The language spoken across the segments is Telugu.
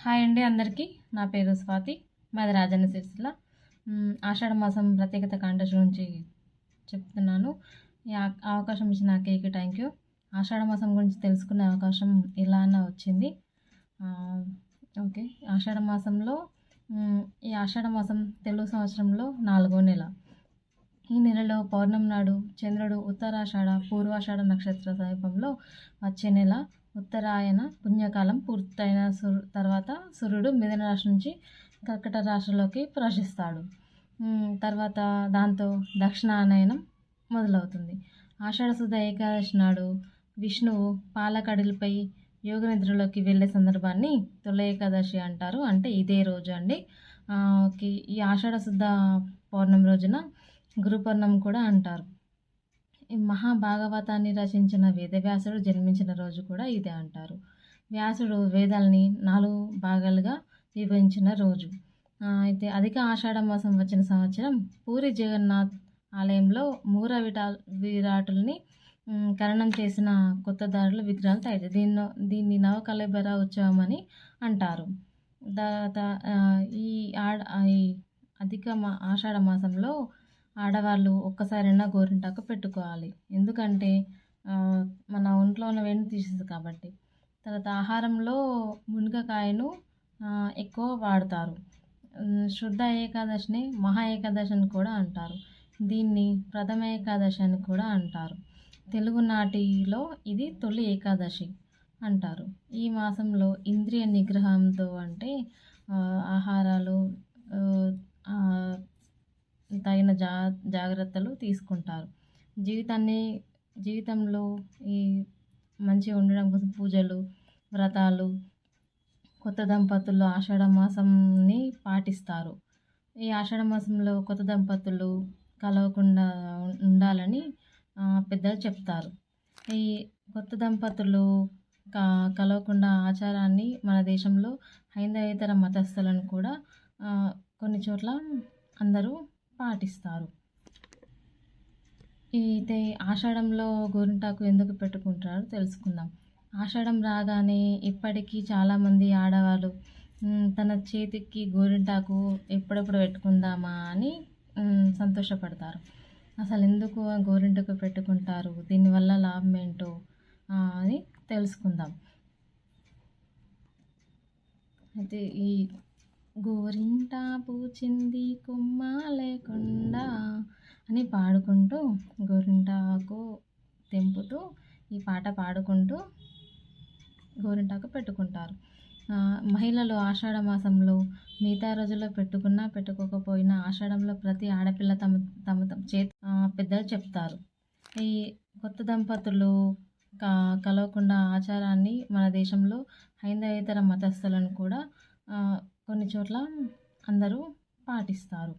హాయ్ అండి అందరికీ. నా పేరు స్వాతి. మాది రాజన్న సిరిసిల్ల. ఆషాఢ మాసం ప్రత్యేకత కాంటెస్ట్ గురించి చెప్తున్నాను. ఈ అవకాశం ఇచ్చిన అక్కయ్యకి థ్యాంక్ యూ ఆషాఢ మాసం గురించి తెలుసుకునే అవకాశం ఇలా అన్న వచ్చింది ఓకే. ఆషాఢ మాసంలో ఈ ఆషాఢ మాసం తెలుగు సంవత్సరంలో నాలుగో నెల. ఈ నెలలో పౌర్ణమి నాడు చంద్రుడు ఉత్తరాషాఢ పూర్వాషాఢ నక్షత్ర సమీపంలో వచ్చే నెల. ఉత్తరాయణ పుణ్యకాలం పూర్తయిన సూర్ తర్వాత సూర్యుడు మిథున రాశి నుంచి కర్కట రాశిలోకి ప్రవేశిస్తాడు. తర్వాత దాంతో దక్షిణాయనం మొదలవుతుంది. ఆషాఢశుద్ధ ఏకాదశి నాడు విష్ణువు పాలకడలిపై యోగ నిద్రలోకి వెళ్ళే సందర్భాన్ని తొలి ఏకాదశి అంటారు. అంటే ఇదే రోజు అండి. ఓకే ఈ ఆషాఢశుద్ధ పౌర్ణమి రోజున గురు పౌర్ణమి కూడా అంటారు. ఈ మహాభాగవతాన్ని రచించిన వేదవ్యాసుడు జన్మించిన రోజు కూడా ఇదే అంటారు. వ్యాసుడు వేదాల్ని నాలుగు భాగాలుగా విభజించిన రోజు. అయితే అధిక ఆషాఢ మాసం వచ్చిన సంవత్సరం పూరి జగన్నాథ్ ఆలయంలో మూర విటా విరాటుల్ని కరణం చేసిన కొత్త దారులు విగ్రహాలు తయారు దీన్ని దీన్ని నవకళేబర ఉత్సవం అని అంటారు. తర్వాత ఈ ఆడ ఈ అధిక మా ఆషాఢ మాసంలో ఆడవాళ్ళు ఒక్కసారైనా గోరింటాకు పెట్టుకోవాలి. ఎందుకంటే మన ఒంట్లో ఉన్న వేడిని తీసేది కాబట్టి. తర్వాత ఆహారంలో మునగకాయను ఎక్కువ వాడతారు. శుద్ధ ఏకాదశిని మహా ఏకాదశి అని కూడా అంటారు. దీన్ని ప్రథమ ఏకాదశి అని కూడా అంటారు. తెలుగు నాటిలో ఇది తొలి ఏకాదశి అంటారు. ఈ మాసంలో ఇంద్రియ నిగ్రహంతో అంటే ఆహారాలు తగిన జా జాగ్రత్తలు తీసుకుంటారు. జీవితాన్ని జీవితంలో ఈ మంచిగా ఉండడం కోసం పూజలు వ్రతాలు కొత్త దంపతులు ఆషాఢ మాసంని పాటిస్తారు. ఈ ఆషాఢ మాసంలో కొత్త దంపతులు కలవకుండా ఉండాలని పెద్దలు చెప్తారు. ఈ కొత్త దంపతులు కలవకుండా ఆచారాన్ని మన దేశంలో హైందవేతర మతస్థులను కూడా కొన్ని చోట్ల అందరూ పాటిస్తారు. అయితే ఆషాఢంలో గోరింటాకు ఎందుకు పెట్టుకుంటారో తెలుసుకుందాం. ఆషాఢం రాగానే ఇప్పటికీ చాలామంది ఆడవాళ్ళు తన చేతికి గోరింటాకు ఎప్పుడెప్పుడు పెట్టుకుందామా? అని సంతోషపడతారు. అసలు ఎందుకు గోరింటకు గోరింటాకు పెట్టుకుంటారు? దీనివల్ల లాభం ఏంటో? అని తెలుసుకుందాం. అయితే ఈ గోరింట పూచింది కొమ్మ లేకుండా అని పాడుకుంటూ గోరింటాకు తెంపుతూ ఈ పాట పాడుకుంటూ గోరింటాకు పెట్టుకుంటారు. మహిళలు ఆషాఢ మాసంలో మిగతా రోజుల్లో పెట్టుకున్నా పెట్టుకోకపోయినా ఆషాఢంలో ప్రతి ఆడపిల్ల తమ తమ తమ చేతి పెద్దలు చెప్తారు. ఈ కొత్త దంపతులు కలవకుండా ఆచారాన్ని మన దేశంలో హైందవేతర మతస్థులను కూడా కొన్ని చోట్ల అందరూ పాటిస్తారు.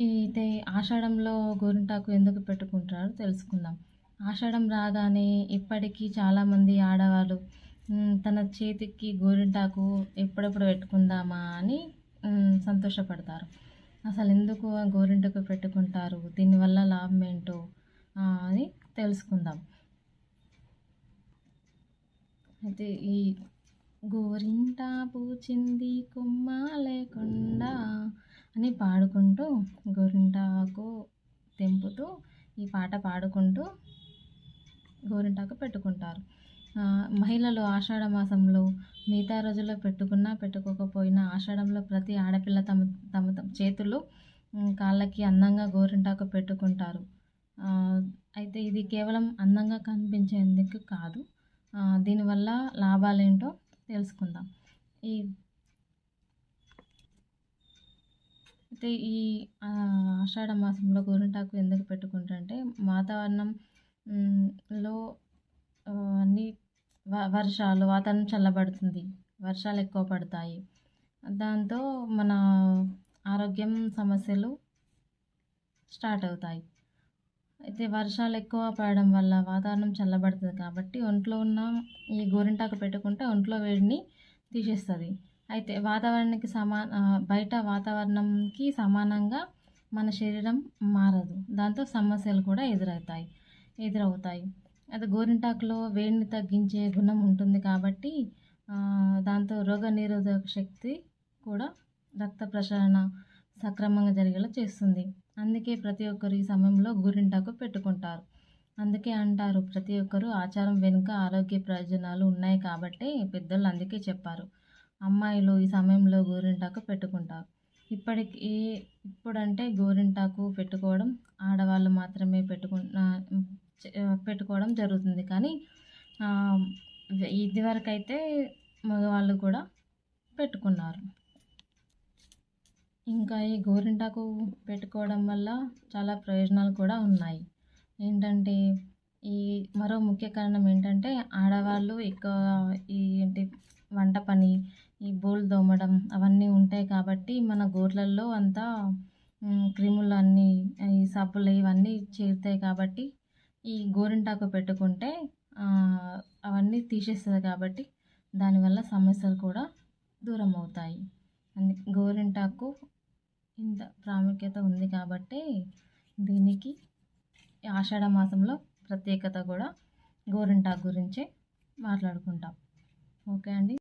అయితే ఆషాఢంలో గోరింటాకు ఎందుకు పెట్టుకుంటారో తెలుసుకుందాం. ఆషాఢం రాగానే ఇప్పటికీ చాలామంది ఆడవాళ్ళు తన చేతికి గోరింటాకు ఎప్పుడెప్పుడు పెట్టుకుందామా? అని సంతోషపడతారు. అసలు ఎందుకు గోరింటకు గోరింటాకు పెట్టుకుంటారు? దీనివల్ల లాభం ఏంటో? అని తెలుసుకుందాం. అయితే ఈ గోరింట పూచింది కొమ్మ లేకుండా అని పాడుకుంటూ గోరింటాకు తెంపుతూ ఈ పాట పాడుకుంటూ గోరింటాకు పెట్టుకుంటారు. మహిళలు ఆషాఢ మాసంలో మిగతా రోజుల్లో పెట్టుకున్నా పెట్టుకోకపోయినా ఆషాఢంలో ప్రతి ఆడపిల్ల తమ తమ తమ చేతులు కాళ్ళకి అందంగా గోరింటాకు పెట్టుకుంటారు. అయితే ఇది కేవలం అందంగా కనిపించేందుకు కాదు. దీనివల్ల లాభాలేంటో తెలుసుకుందాం. ఈ అయితే ఈ ఆషాఢ మాసంలో గోరింటాకు ఎందుకు పెట్టుకుంటారంటే వాతావరణం లో అన్ని వ- వర్షాలు వాతావరణం చల్లబడుతుంది. వర్షాలు ఎక్కువ పడతాయి. దాంతో మన ఆరోగ్యం సమస్యలు స్టార్ట్ అవుతాయి. అయితే వర్షాలు ఎక్కువ పడడం వల్ల వాతావరణం చల్లబడుతుంది కాబట్టి ఒంట్లో ఉన్న ఈ గోరింటాకు పెట్టుకుంటే ఒంట్లో వేడిని తీసేస్తుంది. అయితే వాతావరణానికి సమా బయట వాతావరణంకి సమానంగా మన శరీరం మారదు. దాంతో సమస్యలు కూడా ఎదురవుతాయి ఎదురవుతాయి. అది గోరింటాకులో వేడిని తగ్గించే గుణం ఉంటుంది కాబట్టి దాంతో రోగ నిరోధక శక్తి కూడా రక్త ప్రసరణ సక్రమంగా జరిగేలా చేస్తుంది. అందుకే ప్రతి ఒక్కరు ఈ సమయంలో గోరింటాకు పెట్టుకుంటారు. అందుకే అంటారు ప్రతి ఒక్కరు ఆచారం వెనుక ఆరోగ్య ప్రయోజనాలు ఉన్నాయి కాబట్టి పెద్దలు అందుకే చెప్పారు. అమ్మాయిలు ఈ సమయంలో గోరింటాకు పెట్టుకుంటారు. ఇప్పటికి ఇప్పుడంటే గోరింటాకు పెట్టుకోవడం ఆడవాళ్ళు మాత్రమే పెట్టుకున్న పెట్టుకోవడం జరుగుతుంది. కానీ ఇదివరకైతే అయితే మగవాళ్ళు కూడా పెట్టుకున్నారు. ఇంకా ఈ గోరింటాకు పెట్టుకోవడం వల్ల చాలా ప్రయోజనాలు కూడా ఉన్నాయి. ఏంటంటే ఈ మరో ముఖ్య కారణం ఏంటంటే ఆడవాళ్ళు ఎక్కువ ఈ ఏంటి వంట పని ఈ బోల్ దోమడం అవన్నీ ఉంటాయి కాబట్టి మన గోర్లల్లో అంతా క్రిములు అన్నీ ఈ సబ్బులు ఇవన్నీ చేరుతాయి కాబట్టి ఈ గోరింటాకు పెట్టుకుంటే అవన్నీ తీసేస్తుంది కాబట్టి దానివల్ల సమస్యలు కూడా దూరం అవుతాయి అందుకే గోరింటాకు ఇంత ప్రాముఖ్యత ఉంది కాబట్టి దీనికి ఆషాఢ మాసంలో ప్రత్యేకత కూడా గోరింటాకు గురించే మాట్లాడుకుంటాం. ఓకే అండి.